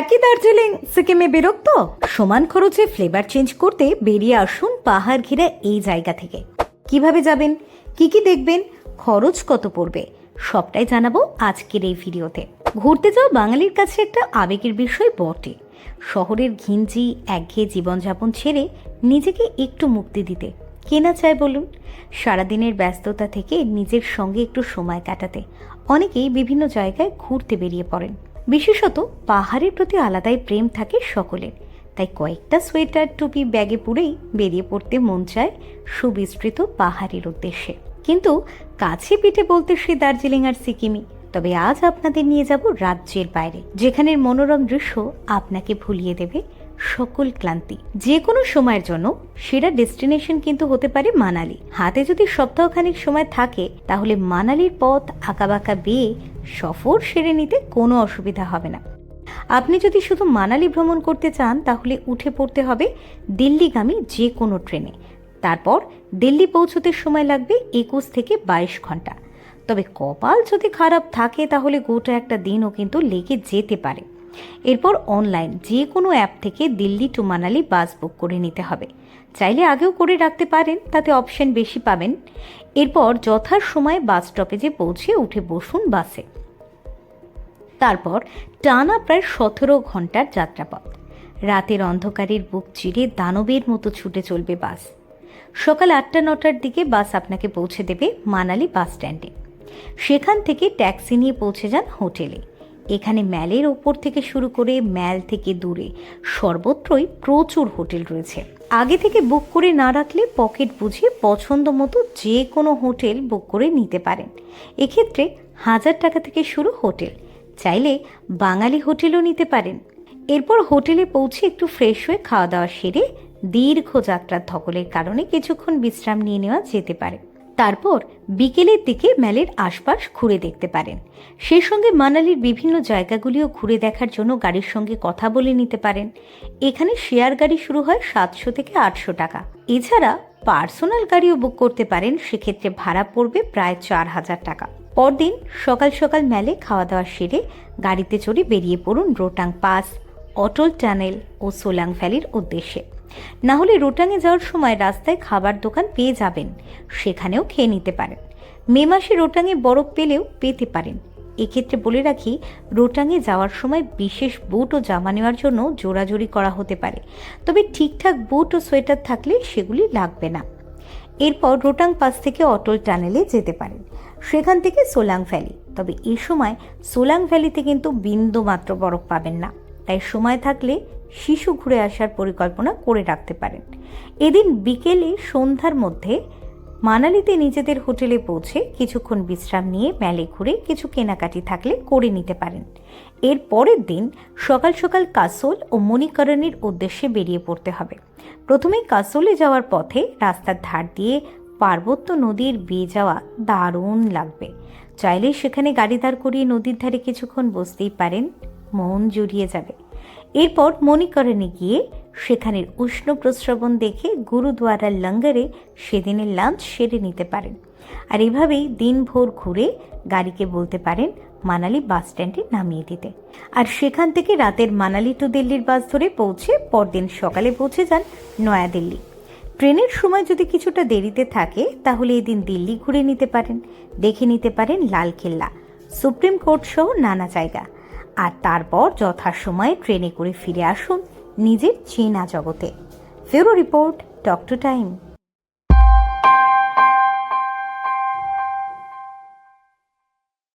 একই দার্জিলিং, সিকিমে বিরক্ত? সমান খরচে ফ্লেভার চেঞ্জ করতে বেরিয়ে আসুন পাহাড় ঘেরা এই জায়গা থেকে। কীভাবে যাবেন? কি কি দেখবেন? খরচ কত পড়বে? সবটাই জানাব আজকের এই ভিডিওতে। ঘুরতে যাওয়া বাঙালির কাছে একটা আবেগের বিষয় বটে। শহরের ঘিঞ্জি, একঘেয়ে জীবনযাপন ছেড়ে নিজেকে একটু মুক্তি দিতে। কেনা চায় বলুন? সারাদিনের ব্যস্ততা থেকে নিজের সঙ্গে একটু সময় কাটাতে। অনেকেই বিভিন্ন জায়গায় ঘুরতে বেরিয়ে পড়েন। বিশেষত পাহাড়ের প্রতি আলাদাই প্রেম থাকে সকলের। তাই কয়েকটা সোয়েটার, টুপি, ব্যাগে পুরেই বেরিয়ে পড়তে মন চায় সুবিস্তৃত পাহাড়ের উদ্দেশ্যে। কিন্তু কাছে পিঠে বলতে সে দার্জিলিং আর সিকিমই তবে আজ আপনাদের নিয়ে যাব রাজ্যের বাইরে, যেখানের মনোরম দৃশ্য আপনাকে ভুলিয়ে দেবে। সকল ক্লান্তি। যে কোনো সময়ের জন্য সেরা ডেস্টিনেশন কিন্তু হতে পারে মানালি। হাতে যদি সপ্তাহখানিক সময় থাকে, তাহলে মানালির পথ আঁকাবাঁকা বেয়ে সফর সেরে নিতে কোনো অসুবিধা হবে না। আপনি যদি শুধু মানালি ভ্রমণ করতে চান, তাহলে উঠে পড়তে হবে দিল্লিগামী যে কোনো ট্রেনে। তারপর দিল্লি পৌঁছতে সময় লাগবে একুশ থেকে বাইশ ঘণ্টা। তবে কপাল যদি খারাপ থাকে, তাহলে গোটা একটা দিনও কিন্তু লেগে যেতে পারে। এরপর অনলাইন যে কোনো অ্যাপ থেকে Delhi to Manali bus book করে নিতে হবে। চাইলে আগেও করে রাখতে পারেন, তাতে অপশন বেশি পাবেন। এরপর যথার সময় বাস স্টপেজে পৌঁছে উঠে বসুন বাসে তারপর টানা প্রায় সতেরো ঘণ্টার যাত্রাপথ। রাতের অন্ধকারের বুক চিরে দানবের মতো ছুটে চলবে বাস সকাল আটটা নটার দিকে বাস আপনাকে পৌঁছে দেবে মানালি বাস স্ট্যান্ডে সেখান থেকে ট্যাক্সি নিয়ে পৌঁছে যান হোটেলে এখানে ম্যালের ওপর থেকে শুরু করে ম্যাল থেকে দূরে সর্বত্রই প্রচুর হোটেল রয়েছে। আগে থেকে বুক করে না রাখলে পকেট বুঝে পছন্দ মতো যে কোনো হোটেল বুক করে নিতে পারেন। এক্ষেত্রে হাজার টাকা থেকে শুরু হোটেল। চাইলে বাঙালি হোটেলও নিতে পারেন। এরপর হোটেলে পৌঁছে একটু ফ্রেশ হয়ে খাওয়া দাওয়া সেরে দীর্ঘ যাত্রার ধকলের কারণে কিছুক্ষণ বিশ্রাম নিয়ে নেওয়া যেতে পারে। তারপর বিকেলের দিকে ম্যালের আশপাশ ঘুরে দেখতে পারেন। সেই সঙ্গে মানালির বিভিন্ন জায়গাগুলিও ঘুরে দেখার জন্য গাড়ির সঙ্গে কথা বলে নিতে পারেন। এখানে শেয়ার গাড়ি শুরু হয় সাতশো থেকে আটশো টাকা। এছাড়া পার্সোনাল গাড়িও বুক করতে পারেন, সেক্ষেত্রে ভাড়া পড়বে প্রায় চার হাজার টাকা। পরদিন সকাল সকাল ম্যালে খাওয়া দাওয়া সেরে গাড়িতে চড়ে বেরিয়ে পড়ুন রোটাং পাস, অটল টানেল ও সোলাং ভ্যালির উদ্দেশ্যে। না হলে রোটাংয়ে যাওয়ার সময় রাস্তায় খাবার দোকান পেয়ে যাবেন, সেখানেও খেয়ে নিতে পারেন। মে মাসে রোটাংয়ে বরফ পেলেও পেতে পারেন। এক্ষেত্রে বলে রাখি রোটাংয়ে যাওয়ার সময় বিশেষ বুট ও জামা নেওয়ার জন্য জোরাজোরি করা হতে পারে। তবে ঠিকঠাক বুট ও সোয়েটার থাকলে সেগুলি লাগবে না। এরপর রোটাং পাস থেকে অটল টানেলে যেতে পারেন। সেখান থেকে সোলাং ভ্যালি। তবে এ সময় সোলাং ভ্যালিতে কিন্তু বিন্দু মাত্র বরফ পাবেন না। তাই সময় থাকলে শিশু ঘুরে আসার পরিকল্পনা করে রাখতে পারেন। এদিন বিকেলে সন্ধ্যার মধ্যে মানালিতে নিজেদের হোটেলে পৌঁছে কিছুক্ষণ বিশ্রাম নিয়ে মেলে ঘুরে কিছু কেনাকাটি থাকলে করে নিতে পারেন। এর পরের দিন সকাল সকাল কাসোল ও মণিকরণীর উদ্দেশ্যে বেরিয়ে পড়তে হবে। প্রথমেই কাসোলে যাওয়ার পথে রাস্তার ধার দিয়ে পার্বত্য নদীর বেয়ে যাওয়া দারুণ লাগবে। চাইলে সেখানে গাড়ি দাঁড় করিয়ে নদীর ধারে কিছুক্ষণ বসতেই পারেন। মন জুড়িয়ে যাবে। এরপর মণিকরণে গিয়ে সেখানের উষ্ণ প্রস্রবণ দেখে গুরুদুয়ারার লঙ্গারে সেদিনের লাঞ্চ সেরে নিতে পারেন। আর এভাবেই দিনভর ঘুরে গাড়িকে বলতে পারেন মানালি বাস স্ট্যান্ডে নামিয়ে দিতে। আর সেখান থেকে রাতের মানালি টু দিল্লির বাস ধরে পৌঁছে পরদিন সকালে পৌঁছে যান নয়াদিল্লি। ট্রেনের সময় যদি কিছুটা দেরিতে থাকে, তাহলে এদিন দিল্লি ঘুরে নিতে পারেন। দেখে নিতে পারেন লালকেল্লা সুপ্রিম কোর্ট সহ নানা জায়গা। আর তারপর যথাসময়ে ট্রেনে করে ফিরে আসুন নিজের চেনা জগতে। ফেরো রিপোর্ট টক টু টাইম।